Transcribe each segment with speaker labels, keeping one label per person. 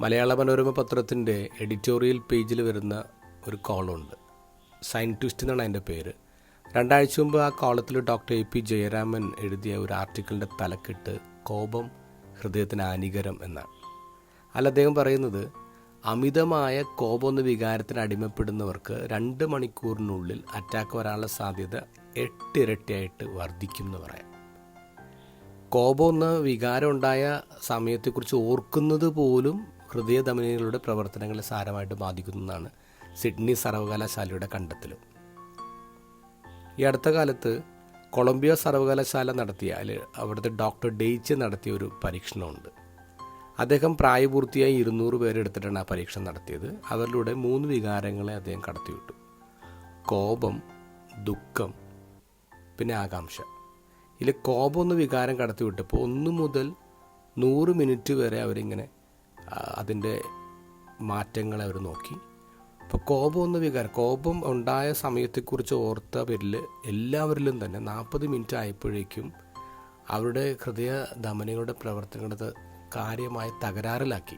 Speaker 1: മലയാള മനോരമ പത്രത്തിന്റെ എഡിറ്റോറിയൽ പേജിൽ വരുന്ന ഒരു കോളുണ്ട്. സയന്റിസ്റ്റ് എന്നാണ് അതിന്റെ പേര്. രണ്ടാഴ്ച മുമ്പ് ആ കോളത്തിൽ ഡോക്ടർ എ പി ജയരാമൻ എഴുതിയ ഒരു ആർട്ടിക്കിളിന്റെ തലക്കെട്ട് കോപം ഹൃദയത്തിന് ആനികരം എന്നാണ്. അല്ല അദ്ദേഹം പറയുന്നത് അമിതമായ കോപം എന്ന വികാരത്തിന് അടിമപ്പെടുന്നവർക്ക് രണ്ട് മണിക്കൂറിനുള്ളിൽ അറ്റാക്ക് വരാനുള്ള സാധ്യത എട്ടിരട്ടിയായിട്ട് വർദ്ധിക്കും എന്ന് പറയാം. കോപം എന്ന വികാരം ഉണ്ടായ സമയത്തെക്കുറിച്ച് ഓർക്കുന്നത് പോലും ഹൃദയധമനികളുടെ പ്രവർത്തനങ്ങളെ സാരമായിട്ട് ബാധിക്കുന്നതാണ് സിഡ്നി സർവകലാശാലയുടെ കണ്ടെത്തൽ ഈ അടുത്ത കാലത്ത് കൊളംബിയ സർവകലാശാല നടത്തിയ അല്ലെങ്കിൽ അവിടുത്തെ ഡോക്ടർ ഡെയ്ച്ച് നടത്തിയ ഒരു പരീക്ഷണമുണ്ട്. അദ്ദേഹം പ്രായപൂർത്തിയായി ഇരുന്നൂറ് പേരെടുത്തിട്ടാണ് ആ പരീക്ഷണം നടത്തിയത്. അവരിലൂടെ മൂന്ന് വികാരങ്ങളെ അദ്ദേഹം കടത്തിവിട്ടു. കോപം ദുഃഖം പിന്നെ ആകാംക്ഷ. ഇതിൽ കോപം ഒന്ന് വികാരം കടത്തിവിട്ടപ്പോൾ ഒന്ന് മുതൽ നൂറ് മിനിറ്റ് വരെ അവരിങ്ങനെ അതിന്റെ മാറ്റങ്ങളെ അവർ നോക്കി. അപ്പോൾ കോപം ഒന്ന് വികാരം കോപം ഉണ്ടായ സമയത്തെക്കുറിച്ച് ഓർത്ത പേരിൽ എല്ലാവരിലും തന്നെ നാൽപ്പത് മിനിറ്റ് ആയപ്പോഴേക്കും അവരുടെ ഹൃദയ ധമനികളുടെ പ്രവർത്തനങ്ങളുടെ കാര്യമായ തകരാറിലാക്കി.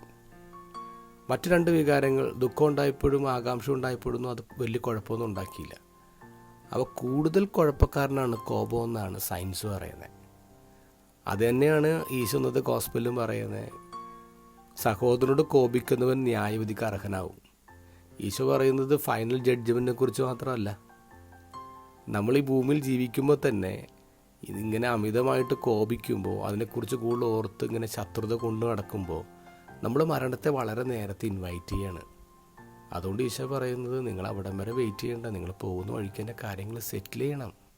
Speaker 1: മറ്റു രണ്ട് വികാരങ്ങൾ ദുഃഖം ഉണ്ടായപ്പോഴും ആകാംക്ഷ ഉണ്ടായപ്പോഴും അത് വലിയ കുഴപ്പമൊന്നും ഉണ്ടാക്കിയില്ല. അവ കൂടുതൽ കുഴപ്പക്കാരനാണ് കോപം എന്നാണ് സയൻസ് പറയുന്നത്. അത് തന്നെയാണ് ഈശോന്നത് ഇന്നത്തെ ഗോസ്പലും പറയുന്നത്. സഹോദരനോട് കോപിക്കുന്നവൻ ന്യായവിധിക്ക് അർഹനാവും. ഈശോ പറയുന്നത് ഫൈനൽ ജഡ്ജ്മെന്റിനെ കുറിച്ച് മാത്രമല്ല. നമ്മൾ ഈ ഭൂമിയിൽ ജീവിക്കുമ്പോൾ തന്നെ ഇതിങ്ങനെ അമിതമായിട്ട് കോപിക്കുമ്പോൾ അതിനെക്കുറിച്ച് കൂടുതൽ ഓർത്ത് ഇങ്ങനെ ശത്രുത കൊണ്ടു നടക്കുമ്പോൾ നമ്മൾ മരണത്തെ വളരെ നേരത്തെ ഇൻവൈറ്റ് ചെയ്യാണ്. അതുകൊണ്ട് ഈശോ പറയുന്നത് നിങ്ങൾ അവിടം വരെ വെയിറ്റ് ചെയ്യേണ്ട. നിങ്ങൾ പോകുന്ന വഴിക്ക് കാര്യങ്ങൾ സെറ്റിൽ ചെയ്യണം.